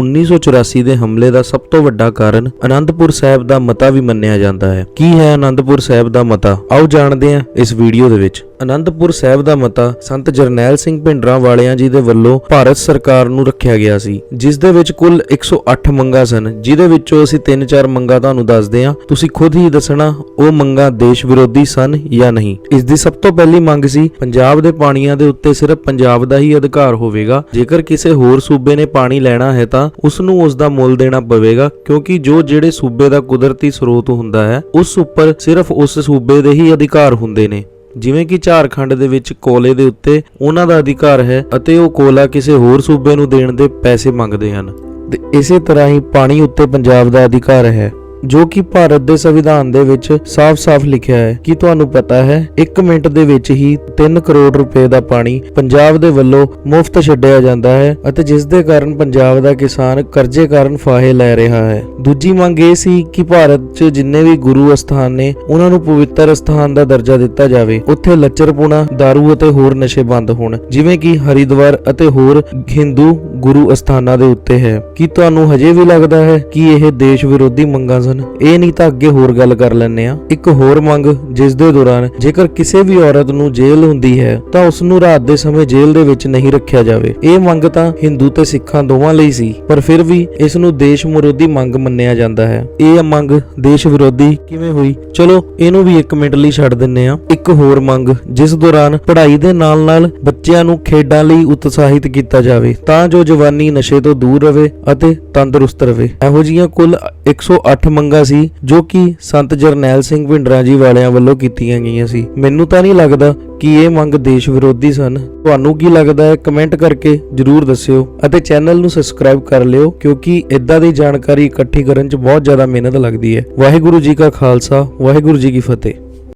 1984 ਦੇ ਹਮਲੇ ਦਾ ਸਭ ਤੋਂ ਵੱਡਾ ਕਾਰਨ ਅਨੰਦਪੁਰ ਸਾਹਿਬ ਦਾ ਮਤਾ ਵੀ ਮੰਨਿਆ ਜਾਂਦਾ ਹੈ। ਕੀ ਹੈ ਅਨੰਦਪੁਰ ਸਾਹਿਬ ਦਾ ਮਤਾ? ਆਓ ਜਾਣਦੇ ਹਾਂ ਇਸ ਵੀਡੀਓ ਦੇ ਵਿੱਚ। ਅਨੰਦਪੁਰ ਸਾਹਿਬ ਦਾ ਮਤਾ ਸੰਤ ਜਰਨੈਲ ਸਿੰਘ ਭਿੰਡਰਾਂ ਵਾਲਿਆਂ ਜੀ ਦੇ ਵੱਲੋਂ ਭਾਰਤ ਸਰਕਾਰ ਨੂੰ ਰੱਖਿਆ ਗਿਆ ਸੀ, ਜਿਸ ਦੇ ਵਿੱਚ ਕੁੱਲ 108 ਮੰਗਾਂ ਸਨ, ਜਿਹਦੇ ਵਿੱਚੋਂ ਅਸੀਂ 3-4 ਮੰਗਾਂ ਤੁਹਾਨੂੰ ਦੱਸਦੇ ਹਾਂ। ਤੁਸੀਂ ਖੁਦ ਹੀ ਦੱਸਣਾ, ਉਹ ਮੰਗਾਂ ਦੇਸ਼ ਵਿਰੋਧੀ ਸਨ ਜਾਂ ਨਹੀਂ। ਇਸ ਦੀ ਸਭ ਤੋਂ ਪਹਿਲੀ ਮੰਗ ਸੀ, ਪੰਜਾਬ ਦੇ ਪਾਣੀਆਂ ਦੇ ਉੱਤੇ ਸਿਰਫ ਪੰਜਾਬ ਦਾ ਹੀ ਅਧਿਕਾਰ ਹੋਵੇਗਾ। ਜੇਕਰ ਕਿਸੇ ਹੋਰ ਸੂਬੇ ਨੇ ਪਾਣੀ ਲੈਣਾ ਹੈ ਤਾਂ ਉਸ ਨੂੰ ਉਸ ਦਾ ਮੁੱਲ ਦੇਣਾ ਪਵੇਗਾ, ਕਿਉਂਕਿ ਜੋ ਜਿਹੜੇ ਸੂਬੇ ਦਾ ਕੁਦਰਤੀ ਸਰੋਤ ਹੁੰਦਾ ਹੈ, ਉਸ ਉੱਪਰ ਸਿਰਫ ਉਸ ਸੂਬੇ ਦੇ ਹੀ ਅਧਿਕਾਰ ਹੁੰਦੇ ਨੇ। ਜਿਵੇਂ ਕਿ ਝਾਰਖੰਡ ਦੇ ਵਿੱਚ ਕੋਲੇ ਦੇ ਉੱਤੇ ਉਹਨਾਂ ਦਾ ਅਧਿਕਾਰ ਹੈ ਅਤੇ ਉਹ ਕੋਲਾ ਕਿਸੇ ਹੋਰ ਸੂਬੇ ਨੂੰ ਦੇਣ ਦੇ ਪੈਸੇ ਮੰਗਦੇ ਹਨ। ਤੇ ਇਸੇ ਤਰ੍ਹਾਂ ਹੀ ਪਾਣੀ ਉੱਤੇ ਪੰਜਾਬ ਦਾ ਅਧਿਕਾਰ ਹੈ। ਜੋ ਕਿ ਭਾਰਤ ਦੇ ਸੰਵਿਧਾਨ ਦੇ ਵਿੱਚ ਸਾਫ਼-ਸਾਫ਼ ਲਿਖਿਆ ਹੈ। ਕਿ ਤੁਹਾਨੂੰ ਪਤਾ ਹੈ 1 ਮਿੰਟ ਦੇ ਵਿੱਚ ਹੀ 3 ਕਰੋੜ ਰੁਪਏ ਦਾ ਪਾਣੀ ਪੰਜਾਬ ਦੇ ਵੱਲੋਂ ਮੁਫਤ ਛੱਡਿਆ ਜਾਂਦਾ ਹੈ ਅਤੇ ਜਿਸ ਦੇ ਕਾਰਨ ਪੰਜਾਬ ਦਾ ਕਿਸਾਨ ਕਰਜ਼ੇ ਕਾਰਨ ਫਾਹੇ ਲੈ ਰਿਹਾ ਹੈ। ਦੂਜੀ ਮੰਗ ਇਹ ਸੀ ਕਿ ਭਾਰਤ 'ਚ ਜਿੰਨੇ ਵੀ ਗੁਰੂ ਅਸਥਾਨ ਨੇ, ਉਹਨਾਂ ਨੂੰ ਪਵਿੱਤਰ ਅਸਥਾਨ ਦਾ ਦਰਜਾ ਦਿੱਤਾ ਜਾਵੇ। ਉੱਥੇ ਲੱਚਰਪੁਣਾ दारू ਅਤੇ ਹੋਰ ਨਸ਼ੇ ਬੰਦ ਹੋਣ, ਜਿਵੇਂ ਕਿ ਹਰਿਦੁਆਰ ਅਤੇ ਹੋਰ ਹਿੰਦੂ ਗੁਰੂ ਅਸਥਾਨਾਂ ਦੇ ਉੱਤੇ ਹੈ। ਕੀ ਤੁਹਾਨੂੰ ਹਜੇ ਵੀ ਲੱਗਦਾ ਹੈ ਕਿ ਇਹ ਦੇਸ਼ ਵਿਰੋਧੀ ਮੰਗਾਂ ਸਨ? ਇਹ ਨਹੀਂ ਤਾਂ ਅੱਗੇ ਹੋਰ ਗੱਲ ਕਰ ਲੈਣੇ ਆ ਇੱਕ ਹੋਰ ਮੰਗ ਜਿਸ ਦੇ ਦੌਰਾਨ ਜੇਕਰ ਕਿਸੇ ਵੀ ਔਰਤ ਨੂੰ ਜੇਲ੍ਹ ਹੁੰਦੀ ਹੈ, ਤਾਂ ਉਸ ਨੂੰ ਰਾਤ ਦੇ ਸਮੇਂ ਜੇਲ੍ਹ ਦੇ ਵਿੱਚ ਨਹੀਂ ਰੱਖਿਆ ਜਾਵੇ। ਇਹ ਮੰਗ ਤਾਂ ਹਿੰਦੂ ਤੇ ਸਿੱਖਾਂ ਦੋਵਾਂ ਲਈ ਸੀ, ਪਰ ਫਿਰ ਵੀ ਇਸ ਨੂੰ ਦੇਸ਼ ਵਿਰੋਧੀ ਮੰਗ ਮੰਨਿਆ ਜਾਂਦਾ ਹੈ। ਇਹ ਮੰਗ ਦੇਸ਼ ਵਿਰੋਧੀ ਕਿਵੇਂ ਹੋਈ? ਚਲੋ, ਇਹਨੂੰ ਵੀ 1 ਮਿੰਟ ਲਈ ਛੱਡ ਦਿੰਨੇ ਆ ਇੱਕ ਹੋਰ ਮੰਗ ਜਿਸ ਦੌਰਾਨ ਪੜ੍ਹਾਈ ਦੇ ਨਾਲ-ਨਾਲ ਬੱਚਿਆਂ ਨੂੰ ਖੇਡਾਂ ਲਈ ਉਤਸ਼ਾਹਿਤ ਕੀਤਾ ਜਾਵੇ, ਤਾਂ ਜੋ ਜਵਾਨੀ ਨਸ਼ੇ ਤੋਂ ਦੂਰ ਰਵੇ ਅਤੇ ਤੰਦਰੁਸਤ ਰਵੇ। ਇਹੋ ਜਿਹੀਆਂ ਕੁੱਲ 108 ਮੰਗਾਂ ਸੀ, ਜੋ ਕਿ ਸੰਤ ਜਰਨੈਲ ਸਿੰਘ ਭਿੰਡਰਾਂ ਜੀ ਵਾਲਿਆਂ ਵੱਲੋਂ ਕੀਤੀਆਂ ਗਈਆਂ ਸੀ। ਮੈਨੂੰ ਤਾਂ ਨਹੀਂ ਲੱਗਦਾ ਕਿ ਇਹ ਮੰਗ ਦੇਸ਼ ਵਿਰੋਧੀ ਸਨ। ਤੁਹਾਨੂੰ ਕੀ ਲੱਗਦਾ ਹੈ? ਕਮੈਂਟ ਕਰਕੇ ਜਰੂਰ ਦੱਸਿਓ ਅਤੇ ਚੈਨਲ ਨੂੰ ਸਬਸਕ੍ਰਾਈਬ ਕਰ ਲਿਓ, ਕਿਉਂਕਿ ਇਦਾਂ ਦੀ ਜਾਣਕਾਰੀ ਇਕੱਠੀ ਕਰਨ 'ਚ ਬਹੁਤ ਜ਼ਿਆਦਾ ਮਿਹਨਤ ਲੱਗਦੀ ਹੈ। ਵਾਹਿਗੁਰੂ ਜੀ ਕਾ ਖਾਲਸਾ, ਵਾਹਿਗੁਰੂ ਜੀ ਕੀ ਫਤਿਹ।